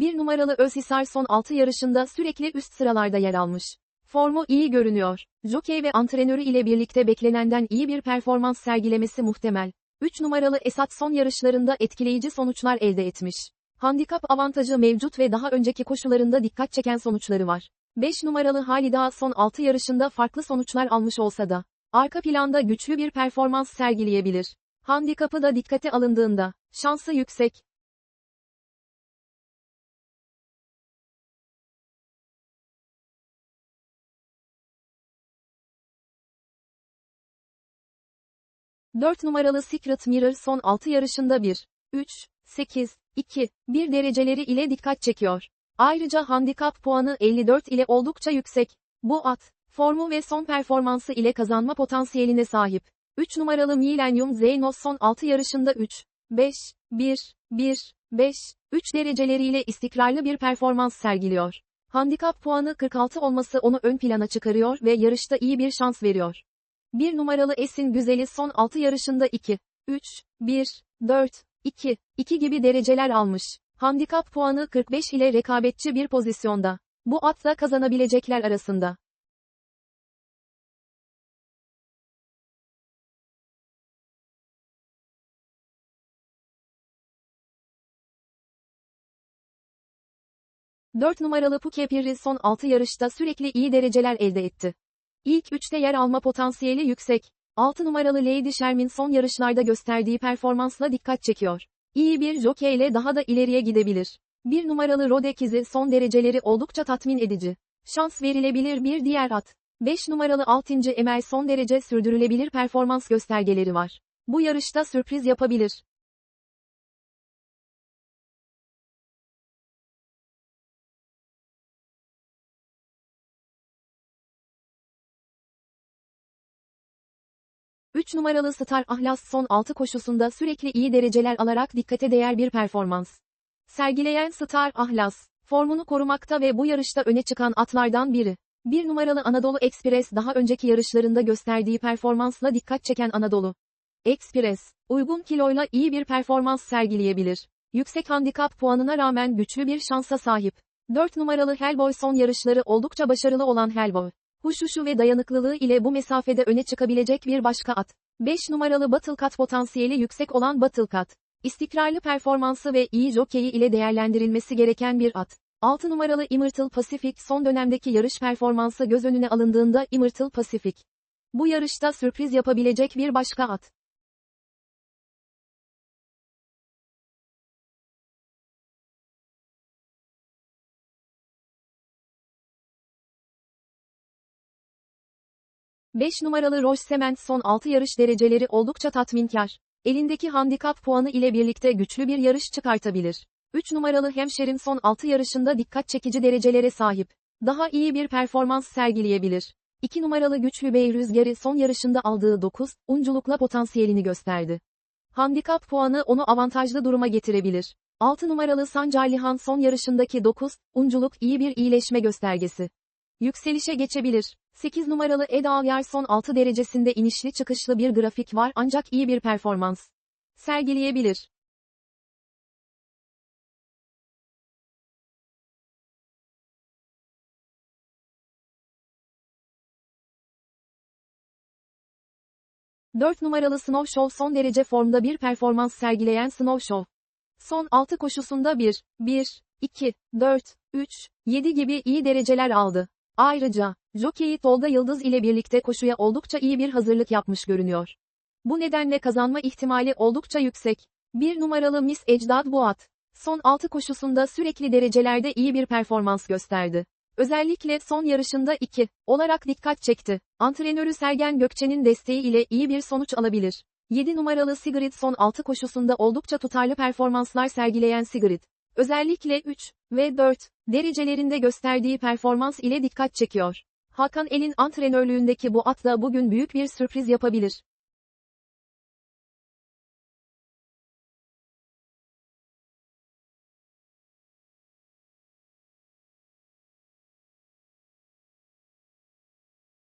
Bir numaralı Özhisar son 6 yarışında sürekli üst sıralarda yer almış. Formu iyi görünüyor. Jockey ve antrenörü ile birlikte beklenenden iyi bir performans sergilemesi muhtemel. 3 numaralı Esat son yarışlarında etkileyici sonuçlar elde etmiş. Handikap avantajı mevcut ve daha önceki koşularında dikkat çeken sonuçları var. 5 numaralı Halida son 6 yarışında farklı sonuçlar almış olsa da, arka planda güçlü bir performans sergileyebilir. Handikapı da dikkate alındığında, şansı yüksek. Dört numaralı Secret Mirror son 6 yarışında 1, 3, 8, 2, 1 dereceleri ile dikkat çekiyor. Ayrıca handikap puanı 54 ile oldukça yüksek. Bu at, formu ve son performansı ile kazanma potansiyeline sahip. 3 numaralı Millennium Zeynos son 6 yarışında 3, 5, 1, 1, 5, 3 dereceleriyle istikrarlı bir performans sergiliyor. Handikap puanı 46 olması onu ön plana çıkarıyor ve yarışta iyi bir şans veriyor. 1 numaralı Esin Güzeli son 6 yarışında 2, 3, 1, 4, 2, 2 gibi dereceler almış. Handikap puanı 45 ile rekabetçi bir pozisyonda. Bu atla kazanabilecekler arasında. Dört numaralı Pukepirri son 6 yarışta sürekli iyi dereceler elde etti. İlk 3'te yer alma potansiyeli yüksek. 6 numaralı Lady Shermin son yarışlarda gösterdiği performansla dikkat çekiyor. İyi bir jockey ile daha da ileriye gidebilir. 1 numaralı Rodekizi son dereceleri oldukça tatmin edici. Şans verilebilir bir diğer at. 5 numaralı 6. Emel son derece sürdürülebilir performans göstergeleri var. Bu yarışta sürpriz yapabilir. 3 numaralı Star Ahlas son 6 koşusunda sürekli iyi dereceler alarak dikkate değer bir performans. Sergileyen Star Ahlas, formunu korumakta ve bu yarışta öne çıkan atlardan biri. 1 numaralı Anadolu Express daha önceki yarışlarında gösterdiği performansla dikkat çeken Anadolu. Express, uygun kiloyla iyi bir performans sergileyebilir. Yüksek handikap puanına rağmen güçlü bir şansa sahip. 4 numaralı Hellboy son yarışları oldukça başarılı olan Hellboy. Huşuşu ve dayanıklılığı ile bu mesafede öne çıkabilecek bir başka at. 5 numaralı Battle Cut potansiyeli yüksek olan Battle Cut. İstikrarlı performansı ve iyi jokeyi ile değerlendirilmesi gereken bir at. 6 numaralı Immortal Pacific son dönemdeki yarış performansı göz önüne alındığında Immortal Pacific. Bu yarışta sürpriz yapabilecek bir başka at. 5 numaralı Roche Sement son 6 yarış dereceleri oldukça tatminkar. Elindeki handikap puanı ile birlikte güçlü bir yarış çıkartabilir. 3 numaralı Hemşerin son 6 yarışında dikkat çekici derecelere sahip. Daha iyi bir performans sergileyebilir. 2 numaralı Güçlü Bey Rüzgarı son yarışında aldığı 9, unculukla potansiyelini gösterdi. Handikap puanı onu avantajlı duruma getirebilir. 6 numaralı Sancarlihan son yarışındaki 9, unculuk iyi bir iyileşme göstergesi. Yükselişe geçebilir. 8 numaralı Eda Avyar son 6 derecesinde inişli çıkışlı bir grafik var ancak iyi bir performans sergileyebilir. Dört numaralı Snow Show son derece formda bir performans sergileyen Snow Show. Son 6 koşusunda 1, 1, 2, 4, 3, 7 gibi iyi dereceler aldı. Ayrıca, jockey Tolga Yıldız ile birlikte koşuya oldukça iyi bir hazırlık yapmış görünüyor. Bu nedenle kazanma ihtimali oldukça yüksek. Bir numaralı Miss Ecdad Boat. Son 6 koşusunda sürekli derecelerde iyi bir performans gösterdi. Özellikle son yarışında 2 olarak dikkat çekti. Antrenörü Sergen Gökçe'nin desteği ile iyi bir sonuç alabilir. 7 numaralı Sigrid son 6 koşusunda oldukça tutarlı performanslar sergileyen Sigrid. Özellikle 3 ve 4 derecelerinde gösterdiği performans ile dikkat çekiyor. Hakan El'in antrenörlüğündeki bu at da bugün büyük bir sürpriz yapabilir.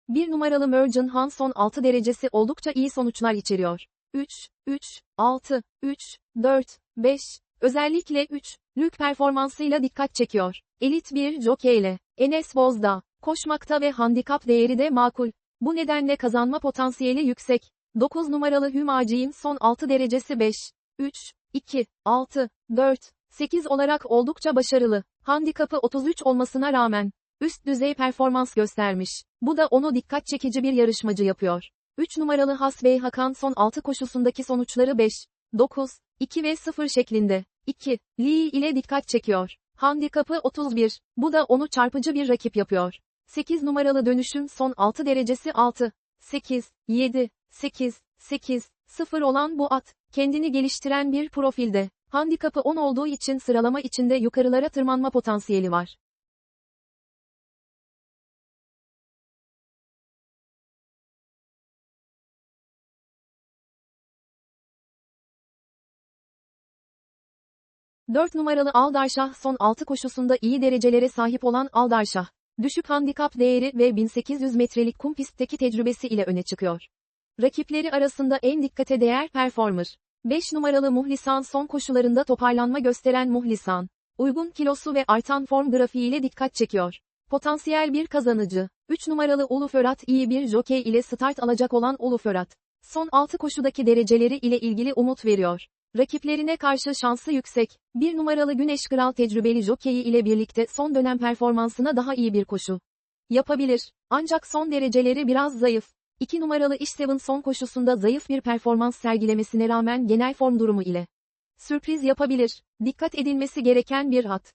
Bir numaralı Mergen Han son 6 derecesi oldukça iyi sonuçlar içeriyor. 3, 3, 6, 3, 4, 5, Özellikle 3, lük performansıyla dikkat çekiyor. Elit bir jokeyle. Enes Bozdağ. Koşmakta ve handikap değeri de makul. Bu nedenle kazanma potansiyeli yüksek. 9 numaralı Hümaci'nin son 6 derecesi 5, 3, 2, 6, 4, 8 olarak oldukça başarılı. Handikapı 33 olmasına rağmen, üst düzey performans göstermiş. Bu da onu dikkat çekici bir yarışmacı yapıyor. 3 numaralı Hasbey Hakan son 6 koşusundaki sonuçları 5, 9, 2 ve 0 şeklinde. 2, Lee ile dikkat çekiyor. Handikapı 31, bu da onu çarpıcı bir rakip yapıyor. 8 numaralı dönüşün son 6 derecesi 6, 8, 7, 8, 8, 0 olan bu at, kendini geliştiren bir profilde. Handikapı 10 olduğu için sıralama içinde yukarılara tırmanma potansiyeli var. Dört numaralı Aldarşah son 6 koşusunda iyi derecelere sahip olan Aldarşah. Düşük handikap değeri ve 1800 metrelik kum pistteki tecrübesi ile öne çıkıyor. Rakipleri arasında en dikkate değer performer. 5 numaralı Muhlisan son koşularında toparlanma gösteren Muhlisan. Uygun kilosu ve artan form grafiğiyle dikkat çekiyor. Potansiyel bir kazanıcı. 3 numaralı Ulu Förat iyi bir jokey ile start alacak olan Ulu Förat. Son 6 koşudaki dereceleri ile ilgili umut veriyor. Rakiplerine karşı şansı yüksek. 1 numaralı Güneş Kral tecrübeli jokeyi ile birlikte son dönem performansına daha iyi bir koşu yapabilir. Ancak son dereceleri biraz zayıf. 2 numaralı İşsev'in son koşusunda zayıf bir performans sergilemesine rağmen genel form durumu ile sürpriz yapabilir. Dikkat edilmesi gereken bir hat.